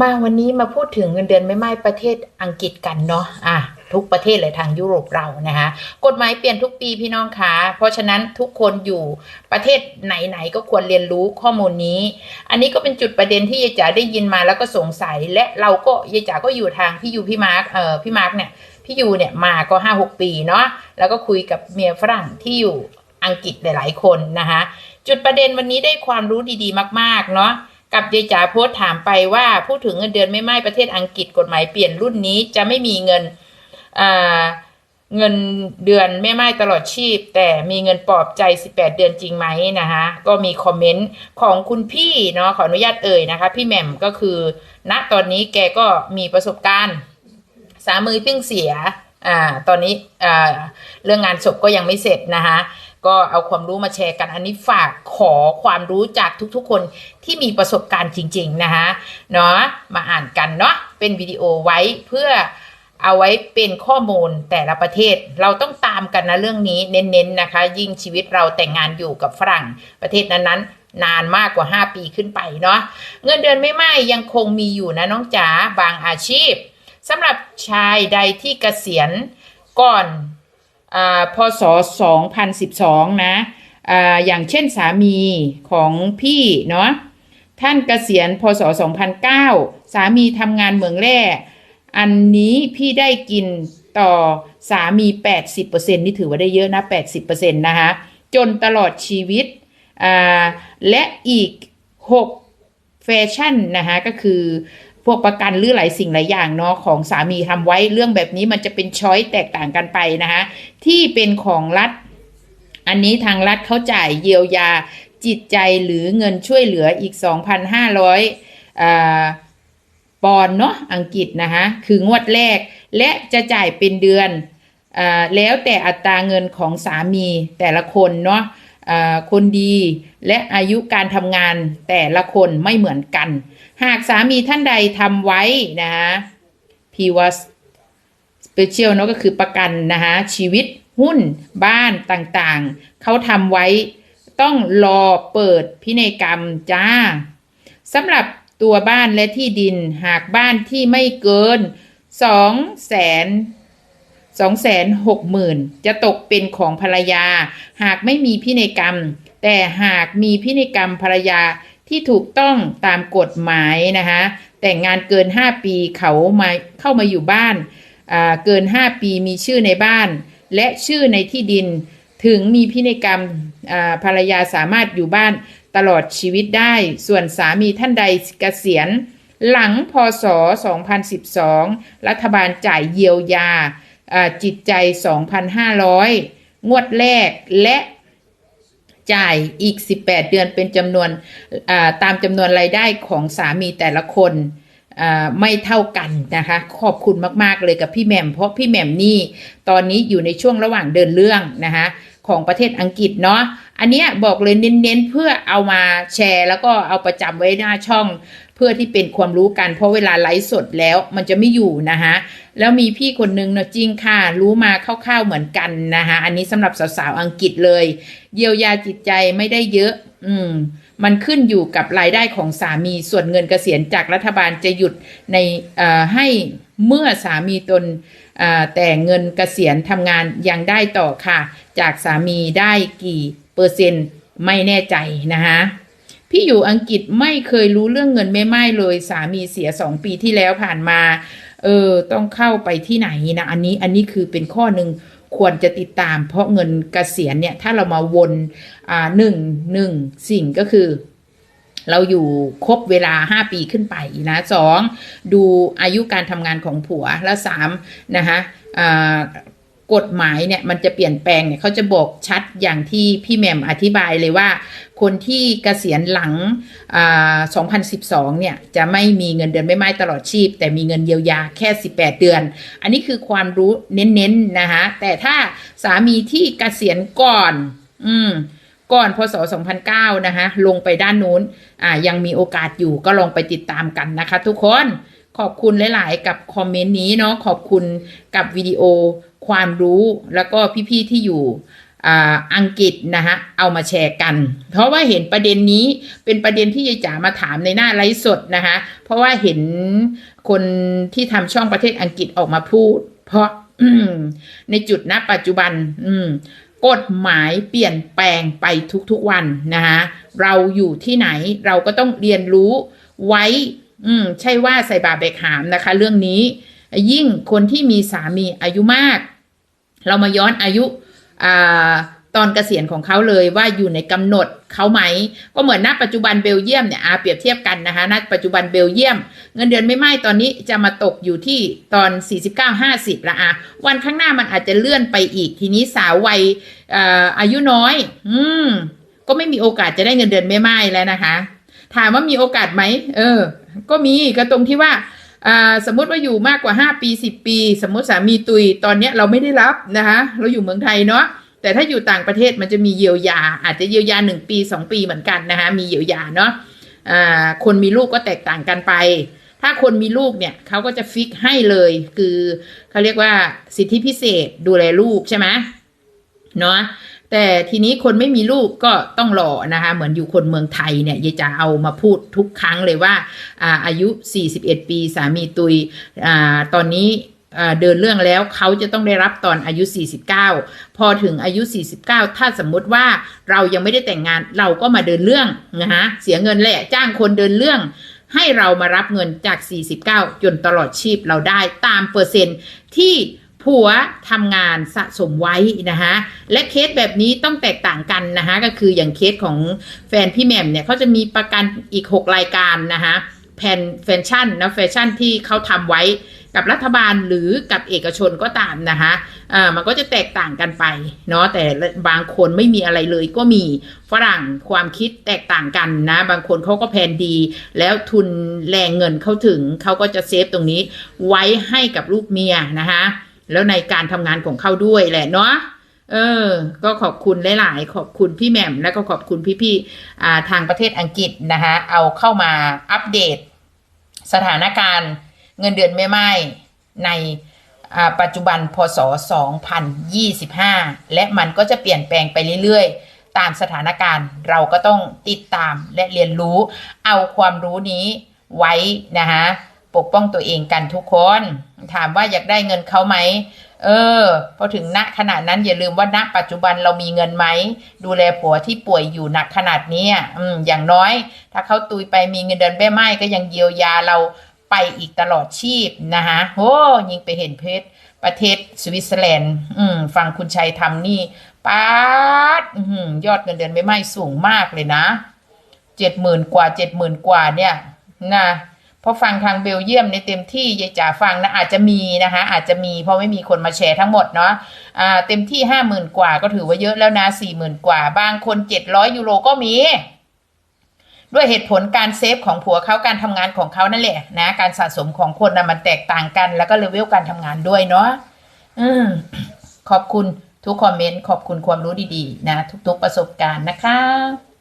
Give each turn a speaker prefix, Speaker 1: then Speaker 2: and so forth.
Speaker 1: มาวันนี้มาพูดถึงเงินเดือนไม่ไม่ประเทศอังกฤษกันเนาะอะทุกประเทศเลยทางยุโรปเรานะคะกฎหมายเปลี่ยนทุกปีพี่น้องคะเพราะฉะนั้นทุกคนอยู่ประเทศไหนๆก็ควรเรียนรู้ข้อมูลนี้ อันนี้ก็เป็นจุดประเด็นที่ยายจ๋าได้ยินมาแล้วก็สงสัยและเราก็ยายจ๋าก็อยู่ทางพี่ยูพี่มาร์คเอ่อพี่มาร์คเนี่ยพี่ยูเนี่ยมาก็ห้าหกปีเนาะแล้วก็คุยกับเมียฝรั่งที่อยู่อังกฤษหลาย ๆ คนนะคะจุดประเด็นวันนี้ได้ความรู้ดีๆ มาก ๆ เนาะ กับยายจ๋าโพสถามไปว่าพูดถึงเงินเดือนไม่ไม่ประเทศอังกฤษกฎหมายเปลี่ยนรุ่นนี้จะไม่มีเงินเงินเดือนแม่ไม้ตลอดชีพ แต่มีเงินปลอบใจ 18 เดือนจริงไหมนะคะก็มีคอมเมนต์ของคุณพี่เนาะขออนุญาตเอ่ยนะคะ พี่แหม่มก็คือณตอนนี้แกก็มีประสบการณ์สามีเพิ่งเสียอ่าตอนนี้อ่าเรื่องงานศพก็ยังไม่เสร็จนะคะ ก็เอาความรู้มาแชร์กันอันนี้ฝากขอความรู้จากทุกๆ คนที่มีประสบการณ์จริง ๆ นะคะเนาะมาอ่านกันเนาะเป็นวิดีโอไว้เพื่อเอาไว้เป็นข้อมูลแต่ละประเทศเราต้องตามกันนะเรื่องนี้เน้นๆนะคะ ยิ่งชีวิตเราแต่งงานอยู่กับฝรั่งประเทศนั้นๆนานมากกว่า 5 ปีขึ้นไปเนาะเงินเดือนไม่ไม่ยังคงมีอยู่นะน้องจ๋าบางอาชีพสำหรับชายใดที่เกษียณก่อน พศ 2012 นะอาอย่างเช่นสามีของพี่เนาะท่านเกษียณพศ 2009 สามีทำงานเมืองแร่ อันนี้พี่ได้กินต่อสามี 80%นี่ถือว่าได้เยอะนะ 80%นะคะจนตลอดชีวิตอ่าและอีก 6 แฟชั่นนะคะก็คือ พวกประกันหรือหลายสิ่งหลายอย่างเนาะของสามีทำไว้เรื่องแบบนี้มันจะเป็นช้อยแตกต่างกันไปนะคะที่เป็นของรัฐ อันนี้ทางรัฐเขาจ่ายเยียวยาจิตใจหรือเงินช่วยเหลืออีก 2,500อ่าปอนเนาะอังกฤษนะคะคืองวดแรกและจะจ่ายเป็นเดือนอแล้วแต่อัตราเงินของสามีแต่ละคนเนาะ คนดีและอายุการทำงานแต่ละคนไม่เหมือนกัน หากสามีท่านใดทำไว้นะคะพีวัสสเปเชียลเนาะก็คือประกันนะคะชีวิตหุ้นบ้านต่างๆ เขาทำไว้ต้องรอเปิดพินัยกรรมจ้าสำหรับตัวบ้านและที่ดินหากบ้านที่ไม่เกินสองแส สองแสนหกหมื่นจะตกเป็นของภรรยา หากไม่มีพินัยกรรม แต่หากมีพินัยกรรมภรรยาที่ถูกต้องตามกฎหมายนะคะแต่งงานเกิน 5 ปีเขามาเข้ามาอยู่บ้านเกิน 5 ปีมีชื่อในบ้าน และชื่อในที่ดิน ถึงมีพินัยกรรมภรรยาสามารถอยู่บ้านตลอดชีวิตได้ ส่วนสามีท่านใดเกษียณ หลังพศ 2012 รัฐบาลจ่ายเยียวยา จิตใจ 2,500 งวดแรกและจ่ายอีก 18 เดือนเป็นจำนวนตามจำนวนรายได้ของสามีแต่ละคนไม่เท่ากันนะคะ ขอบคุณมากๆเลยกับพี่แหม่ม เพราะพี่แหม่มนี่ตอนนี้อยู่ในช่วงระหว่างเดินเรื่องนะคะของประเทศอังกฤษเนาะ อันนี้บอกเลยเน้นๆเพื่อเอามาแชร์แล้วก็เอาประจำไว้หน้าช่อง เพื่อที่เป็นความรู้กันเพราะเวลาไลฟ์สดแล้วมันจะไม่อยู่นะคะ แล้วมีพี่คนนึงเนอะจริงค่ะ รู้มาคร่าวๆเหมือนกันนะคะอันนี้สำหรับสาวๆอังกฤษเลย เยียวยาจิตใจไม่ได้เยอะ อืม มันขึ้นอยู่กับรายได้ของสามีส่วนเงินเกษียณจากรัฐบาลจะหยุดในเอ่อให้เมื่อสามีตนเอ่อแต่เงินเกษียณทำงานยังได้ต่อค่ะ จากสามีได้กี่เปอร์เซ็นต์ไม่แน่ใจนะคะพี่อยู่อังกฤษไม่เคยรู้เรื่องเงินแม่ไม้เลย สามีเสียสองปีที่แล้วผ่านมา เออ ต้องเข้าไปที่ไหนนะอันนี้อันนี้คือเป็นข้อหนึ่งควรจะติดตาม เพราะเงินเกษียณเนี่ย ถ้าเรามาวนอ่าหนึ่งหนึ่งสิ่งก็คือ เราอยู่ครบเวลา5ปีขึ้นไปนะสองดูอายุการทำงานของผัวและสามนะคะอ่า กฎหมายเนี่ยมันจะเปลี่ยนแปลงเนี่ยเขาจะบอกชัดอย่างที่พี่แหม่มอธิบายเลยว่า คนที่เกษียณหลัง 2012 เนี่ยจะไม่มีเงินเดือนไม่ไม้ตลอดชีพ แต่มีเงินเยียวยาแค่ 18 เดือน อันนี้คือความรู้เน้นๆนะคะแต่ถ้าสามีที่เกษียณก่อน อืมก่อนพศ 2009 นะคะลงไปด้านนู้นอ่ายังมีโอกาสอยู่ก็ลองไปติดตามกันนะคะทุกคน ขอบคุณหลาย ๆ กับคอมเมนต์นี้เนาะขอบคุณกับวิดีโอความรู้แล้วก็พี่ ๆ ที่อยู่อ,อังกฤษนะฮะเอามาแชร์กัน เพราะว่าเห็นประเด็นนี้เป็นประเด็นที่ยายจ๋ามาถามในหน้าไลฟ์สดนะคะเพราะว่าเห็นคนที่ทำช่องประเทศอังกฤษออกมาพูด เพราะในจุดณปัจจุบัน อืกฎหมายเปลี่ยนแปลงไปทุกๆวันนะคะเราอยู่ที่ไหนเราก็ต้องเรียนรู้ไว้ อืม ใช่ว่าใส่บาตรแบกหามนะคะ เรื่องนี้ ยิ่งคนที่มีสามีอายุมาก เรามาย้อนอายุอ่าตอนเกษียณของเขาเลยว่าอยู่ในกำหนดเขาไหม ก็เหมือนณปัจจุบันเบลเยียมเนี่ยอาเปรียบเทียบกันนะคะณปัจจุบันเบลเยียม เงินเดือนไม่ไหม้ตอนนี้จะมาตกอยู่ที่ตอน 49-50ละอะวันข้างหน้ามันอาจจะเลื่อนไปอีก ทีนี้สาววัยเอ่ออายุน้อย อืม ก็ไม่มีโอกาสจะได้เงินเดือนไม่ไหม้แล้วนะคะ ถามว่ามีโอกาสไหมเออ ก็มีก็ตรงที่ว่าสมมติว่าอยู่มากกว่า 5 ปี 10 ปี สมมติสามีตุยตอนนี้เราไม่ได้รับนะคะเราอยู่เมืองไทยเนาะแต่ถ้าอยู่ต่างประเทศมันจะมีเยียวยา อาจจะเยียวยา 1 ปี 2 ปีเหมือนกันนะคะมีเยียวยาเนาะคนมีลูกก็แตกต่างกันไป ถ้าคนมีลูกเนี่ยเขาก็จะฟิกให้เลย คือเขาเรียกว่าสิทธิพิเศษดูแลลูกใช่ไหมเนาะ แต่ทีนี้คนไม่มีลูกก็ต้องรอนะคะ เหมือนอยู่คนเมืองไทยเนี่ยยายจะเอามาพูดทุกครั้งเลยว่าอาอายุ 41 ปีสามีตุยอตอนนี้เดินเรื่องแล้วเขาจะต้องได้รับตอนอายุ 49 พอถึงอายุ 49 ถ้าสมมุติว่าเรายังไม่ได้แต่งงานเราก็มาเดินเรื่องนะคะเสียเงินแหละจ้างคนเดินเรื่อง ให้เรามารับเงินจาก 49 จนตลอดชีพเราได้ตามเปอร์เซ็นต์ที่ ผัวทำงานสะสมไว้นะคะและเคสแบบนี้ต้องแตกต่างกันนะคะก็คืออย่างเคสของแฟนพี่แหม่มเนี่ยเขาจะมีประกันอีก 6 รายการนะคะแผนแฟชั่นนะแฟชั่นที่เขาทำไว้กับรัฐบาลหรือกับเอกชนก็ตามนะคะอ่ามันก็จะแตกต่างกันไปเนาะแต่บางคนไม่มีอะไรเลยก็มีฝรั่งความคิดแตกต่างกันนะ บางคนเขาก็แพลนดี แล้วทุนแรงเงินเข้าถึงเขาก็จะเซฟตรงนี้ไว้ให้กับลูกเมียนะคะ แล้วในการทำงานของเขาด้วยแหละเนาะเออ ก็ขอบคุณหลาย ๆ ขอบคุณพี่แหม่มแล้วก็ขอบคุณพี่ๆอ่าทางประเทศอังกฤษนะคะเอาเข้ามาอัปเดต สถานการณ์เงินเดือนไม่ไม้ในปัจจุบันพศ 2025 และมันก็จะเปลี่ยนแปลงไปเรื่อย ๆ ตามสถานการณ์เราก็ต้องติดตามและเรียนรู้ เอาความรู้นี้ไว้นะคะ ปกป้องตัวเองกันทุกคน ถามว่าอยากได้เงินเขาไหมเออพอถึงณขนาดนั้นอย่าลืมว่าณปัจจุบันเรามีเงินไหม ดูแลผัวที่ป่วยอยู่หนักขนาดนี้อืมอย่างน้อย ถ้าเขาตุยไปมีเงินเดือนแม่ไม้ก็ยังเยียวยาเราไปอีกตลอดชีพนะคะโอ้ยิงไปเห็นเพชรประเทศสวิตเซอร์แลนด์อืมฟังคุณชัยทำนี่ป๊าดอยอดเงินเดือนแม่ไม้สูงมากเลยนะเจ็ดหมื่นกว่าเจ็ดหมื่นกว่าเนี่ยนะ เพราะฟังทางเบลเยียมในเต็มที่ยายจ๋าฟังนะอาจจะมีนะคะ อาจจะมีเพราะไม่มีคนมาแชร์ทั้งหมดเนาะอ่าเต็มที่ห้าหมื่นกว่าก็ถือว่าเยอะแล้วนะสี่หมื่นกว่า บางคนเจ็ดร้อยยูโรก็มี ด้วยเหตุผลการเซฟของผัวเขาการทำงานของเขานั่นแหละนะ การสะสมของคนนะมันแตกต่างกัน แล้วก็เลเวลการทำงานด้วยเนาะอืมขอบคุณทุกคอมเมนต์ขอบคุณความรู้ดีๆ นะ ทุกๆประสบการณ์นะคะ